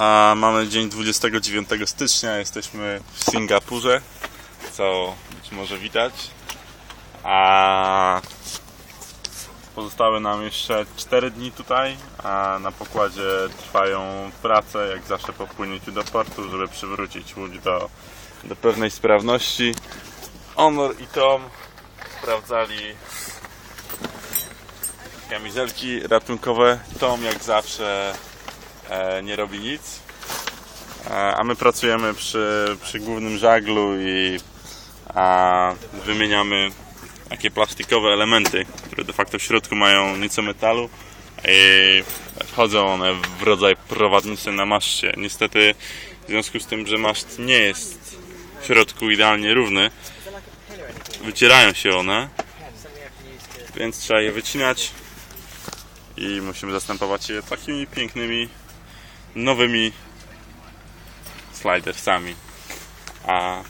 A mamy dzień 29 stycznia, jesteśmy w Singapurze, co być może widać. A pozostały nam jeszcze 4 dni tutaj, a na pokładzie trwają prace, jak zawsze po wpłynięciu do portu, żeby przywrócić łódź do, do pewnej sprawności. Honor i Tom sprawdzali kamizelki ratunkowe. Tom jak zawsze nie robi nic. E, a my pracujemy przy, przy głównym żaglu i a, wymieniamy takie plastikowe elementy, które de facto w środku mają nieco metalu i wchodzą one w rodzaj prowadnicy na maszcie. Niestety w związku z tym, że maszt nie jest w środku idealnie równy, wycierają się one, więc trzeba je wycinać i musimy zastępować je takimi pięknymi nowymi slidersami. A